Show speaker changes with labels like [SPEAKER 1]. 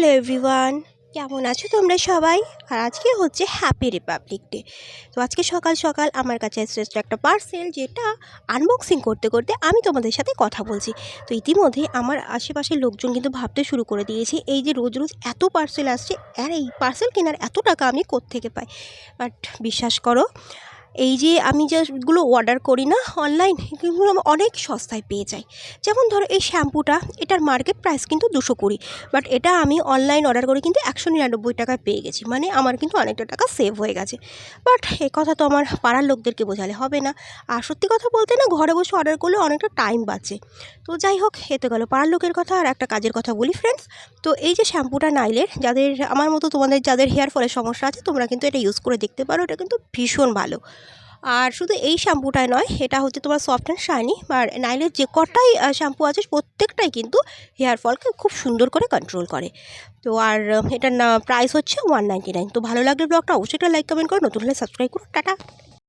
[SPEAKER 1] Hello everyone কেমন আছো তোমরা সবাই? আর আজকে হচ্ছে হ্যাপি রিপাবলিক ডে তো আজকে সকাল সকাল আমার কাছে এসেছে একটা পার্সেল যেটা আনবক্সিং করতে করতে আমি তোমাদের সাথে কথা বলছি। তো ইতিমধ্যে আমার আশেপাশের লোকজন কিন্তু ভাবতে শুরু করে দিয়েছে, এই যে রোজ রোজ এত পার্সেল আসছে, আর এই পার্সেল কেনার এত টাকা আমি কোত্থেকে পাই? বাট বিশ্বাস করো এই যে আমি যেগুলো অর্ডার করি না অনলাইন এগুলো আমি অনেক সস্তায় পেয়ে যাই। যেমন ধরো এই শ্যাম্পুটা, এটার মার্কেট প্রাইস কিন্তু দুশো কুড়ি। বাট এটা আমি অনলাইন অর্ডার করে কিন্তু একশো নিরানব্বই টাকায় পেয়ে গেছি। মানে আমার কিন্তু অনেকটা টাকা সেভ হয়ে গেছে। বাট এ কথা তো আমার পাড়ার লোকদেরকে বোঝালে হবে না। আর সত্যি কথা বলতে না, ঘরে বসে অর্ডার করলে অনেকটা টাইম বাঁচে। তো যাই হোক, এ তো গেলো পাড়ার লোকের কথা। আর একটা কাজের কথা বলি ফ্রেন্ডস তো এই যে শ্যাম্পুটা নাইলের, যাদের আমার মতো তোমাদের, যাদের হেয়ার ফলের সমস্যা আছে, তোমরা কিন্তু এটা ইউজ করে দেখতে পারো। এটা কিন্তু ভীষণ ভালো। আর শুধু এই শ্যাম্পুটাই নয় এটা হচ্ছে তোমার সফট অ্যান্ড শাইনি আর নাইলের যে কটাই শ্যাম্পু আছে, প্রত্যেকটাই কিন্তু হেয়ার ফলকে খুব সুন্দর করে কন্ট্রোল করে। তো আর, এটার প্রাইস হচ্ছে ওয়ান নাইনটি নাইন তো ভালো লাগলে ব্লগটা অবশ্যই একটা লাইক কমেন্ট করো নতুন হলে সাবস্ক্রাইব করো। টাটা।